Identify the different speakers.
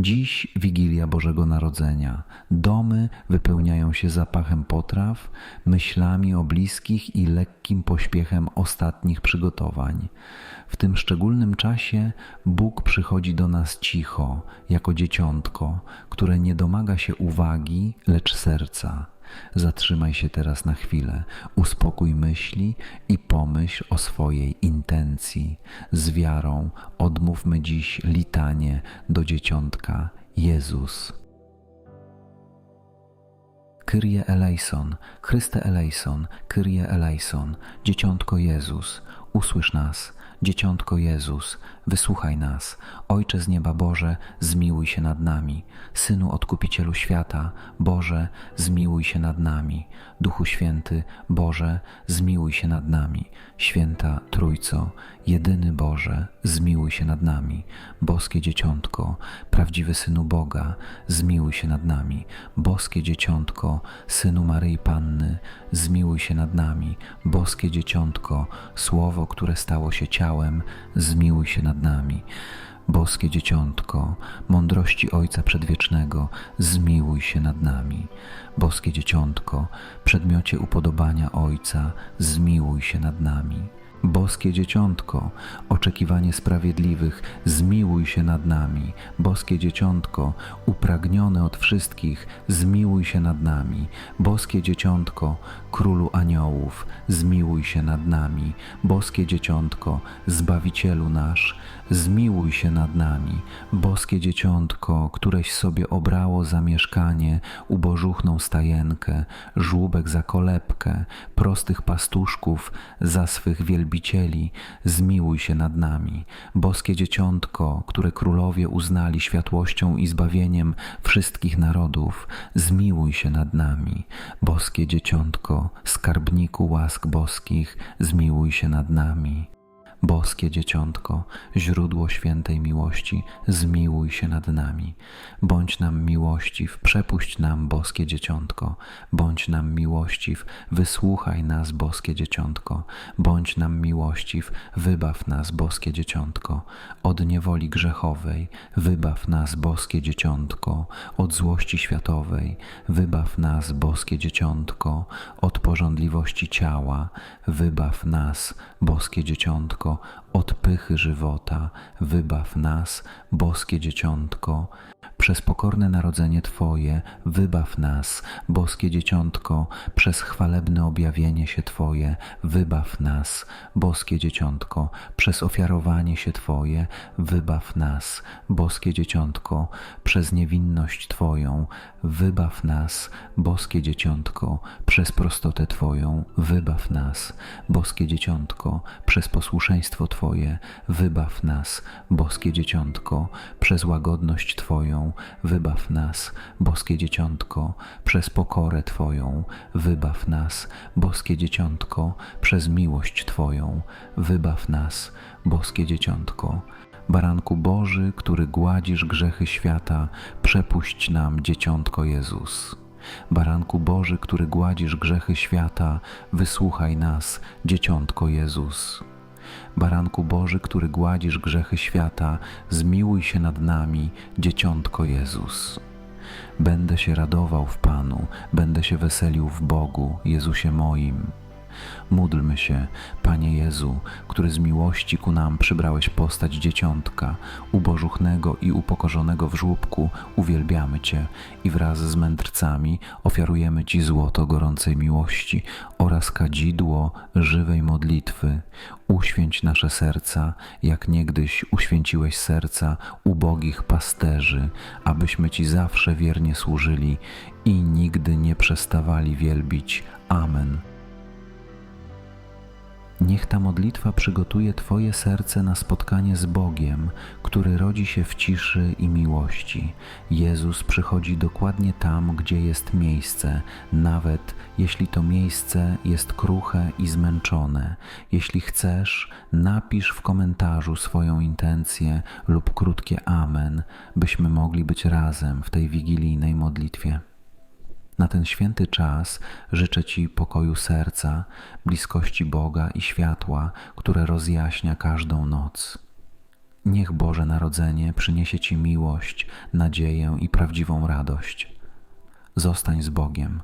Speaker 1: Dziś Wigilia Bożego Narodzenia. Domy wypełniają się zapachem potraw, myślami o bliskich i lekkim pośpiechem ostatnich przygotowań. W tym szczególnym czasie Bóg przychodzi do nas cicho, jako dzieciątko, które nie domaga się uwagi, lecz serca. Zatrzymaj się teraz na chwilę, uspokój myśli i pomyśl o swojej intencji. Z wiarą odmówmy dziś litanie do dzieciątka Jezus. Kyrie eleison, Chryste eleison, Kyrie eleison, Dzieciątko Jezus, usłysz nas, Dzieciątko Jezus, wysłuchaj nas. Ojcze z nieba Boże, zmiłuj się nad nami. Synu Odkupicielu świata, Boże, zmiłuj się nad nami. Duchu Święty, Boże, zmiłuj się nad nami. Święta Trójco, jedyny Boże, zmiłuj się nad nami. Boskie Dzieciątko, prawdziwy Synu Boga, zmiłuj się nad nami. Boskie Dzieciątko, Synu Maryi Panny, zmiłuj się nad nami. Boskie Dzieciątko, Słowo, które stało się ciałem, zmiłuj się nad nami. Boskie Dzieciątko, mądrości Ojca Przedwiecznego, zmiłuj się nad nami. Boskie Dzieciątko, przedmiocie upodobania Ojca, zmiłuj się nad nami. Boskie Dzieciątko, oczekiwanie sprawiedliwych, zmiłuj się nad nami. Boskie Dzieciątko, upragnione od wszystkich, zmiłuj się nad nami. Boskie Dzieciątko, Królu Aniołów, zmiłuj się nad nami. Boskie Dzieciątko, Zbawicielu nasz, zmiłuj się nad nami. Boskie Dzieciątko, któreś sobie obrało zamieszkanie, ubożuchną stajenkę, żłóbek za kolebkę, prostych pastuszków za swych wielbicieli, zmiłuj się nad nami. Boskie Dzieciątko, które królowie uznali światłością i zbawieniem wszystkich narodów, zmiłuj się nad nami. Boskie Dzieciątko, skarbniku łask boskich, zmiłuj się nad nami. Boskie Dzieciątko, źródło świętej miłości, zmiłuj się nad nami. Bądź nam miłościw, przepuść nam, Boskie Dzieciątko. Bądź nam miłościw, wysłuchaj nas, Boskie Dzieciątko. Bądź nam miłościw, wybaw nas, Boskie Dzieciątko. Od niewoli grzechowej, wybaw nas, Boskie Dzieciątko. Od złości światowej, wybaw nas, Boskie Dzieciątko. Od porządliwości ciała, wybaw nas, Boskie Dzieciątko od pychy żywota, wybaw nas, boskie dzieciątko, przez pokorne narodzenie Twoje, wybaw nas, boskie dzieciątko, przez chwalebne objawienie się Twoje, wybaw nas, boskie dzieciątko, przez ofiarowanie się Twoje, wybaw nas, boskie dzieciątko, przez niewinność Twoją, wybaw nas, boskie dzieciątko, przez prostotę Twoją, wybaw nas, boskie dzieciątko, przez posłuszeństwo Twoje, wybaw nas, boskie dzieciątko, przez łagodność Twoją, wybaw nas, boskie dzieciątko, przez pokorę Twoją, wybaw nas, boskie dzieciątko, przez miłość Twoją, wybaw nas, boskie dzieciątko. Baranku Boży, który gładzisz grzechy świata, przepuść nam, dzieciątko Jezus. Baranku Boży, który gładzisz grzechy świata, wysłuchaj nas, dzieciątko Jezus. Baranku Boży, który gładzisz grzechy świata, zmiłuj się nad nami, dzieciątko Jezus. Będę się radował w Panu, będę się weselił w Bogu, Jezusie moim. Módlmy się, Panie Jezu, który z miłości ku nam przybrałeś postać dzieciątka, ubożuchnego i upokorzonego w żłóbku, uwielbiamy Cię i wraz z mędrcami ofiarujemy Ci złoto gorącej miłości oraz kadzidło żywej modlitwy. Uświęć nasze serca, jak niegdyś uświęciłeś serca ubogich pasterzy, abyśmy Ci zawsze wiernie służyli i nigdy nie przestawali wielbić. Amen. Niech ta modlitwa przygotuje Twoje serce na spotkanie z Bogiem, który rodzi się w ciszy i miłości. Jezus przychodzi dokładnie tam, gdzie jest miejsce, nawet jeśli to miejsce jest kruche i zmęczone. Jeśli chcesz, napisz w komentarzu swoją intencję lub krótkie Amen, byśmy mogli być razem w tej wigilijnej modlitwie. Na ten święty czas życzę Ci pokoju serca, bliskości Boga i światła, które rozjaśnia każdą noc. Niech Boże Narodzenie przyniesie Ci miłość, nadzieję i prawdziwą radość. Zostań z Bogiem.